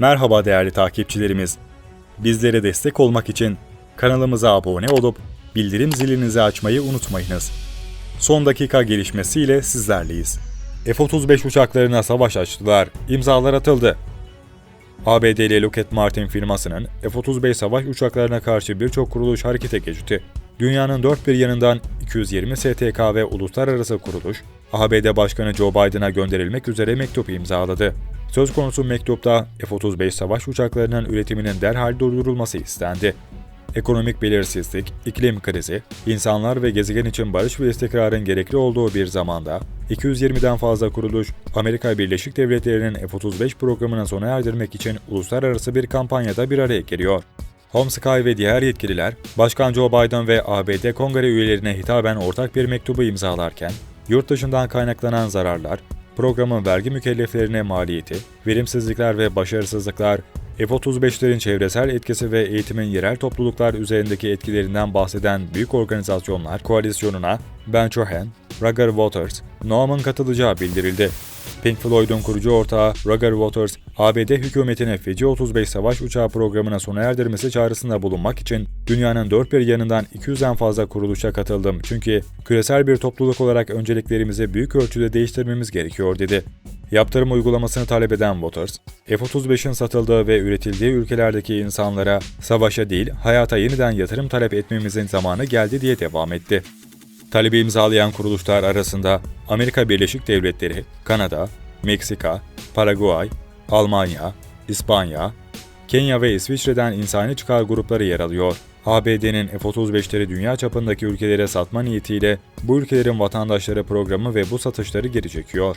Merhaba değerli takipçilerimiz. Bizlere destek olmak için kanalımıza abone olup bildirim zilinizi açmayı unutmayınız. Son dakika gelişmesiyle sizlerleyiz. F-35 uçaklarına savaş açtılar, imzalar atıldı. ABD'li Lockheed Martin firmasının F-35 savaş uçaklarına karşı birçok kuruluş harekete geçti. Dünyanın dört bir yanından 220 STK ve uluslararası kuruluş, ABD Başkanı Joe Biden'a gönderilmek üzere mektup imzaladı. Söz konusu mektupta F-35 savaş uçaklarının üretiminin derhal durdurulması istendi. Ekonomik belirsizlik, iklim krizi, insanlar ve gezegen için barış ve istikrarın gerekli olduğu bir zamanda 220'den fazla kuruluş Amerika Birleşik Devletleri'nin F-35 programını sona erdirmek için uluslararası bir kampanyada bir araya geliyor. Home Sky ve diğer yetkililer, Başkan Joe Biden ve ABD Kongre üyelerine hitaben ortak bir mektubu imzalarken, yurt dışından kaynaklanan zararlar, programın vergi mükelleflerine maliyeti, verimsizlikler ve başarısızlıklar, F-35'lerin çevresel etkisi ve eğitimin yerel topluluklar üzerindeki etkilerinden bahseden büyük organizasyonlar koalisyonuna Ben Cohen, Roger Waters, Noam'ın katılacağı bildirildi. Pink Floyd'un kurucu ortağı Roger Waters, ABD hükümetine Fiji 35 savaş uçağı programına sona erdirmesi çağrısında bulunmak için dünyanın dört bir yanından 200'den fazla kuruluşa katıldım çünkü küresel bir topluluk olarak önceliklerimizi büyük ölçüde değiştirmemiz gerekiyor dedi. Yaptırım uygulamasını talep eden Waters, F-35'in satıldığı ve üretildiği ülkelerdeki insanlara savaşa değil hayata yeniden yatırım talep etmemizin zamanı geldi diye devam etti. Talebi imzalayan kuruluşlar arasında Amerika Birleşik Devletleri, Kanada, Meksika, Paraguay, Almanya, İspanya, Kenya ve İsviçre'den insani çıkar grupları yer alıyor. ABD'nin F-35'leri dünya çapındaki ülkelere satma niyetiyle bu ülkelerin vatandaşları programı ve bu satışları geri çekiyor.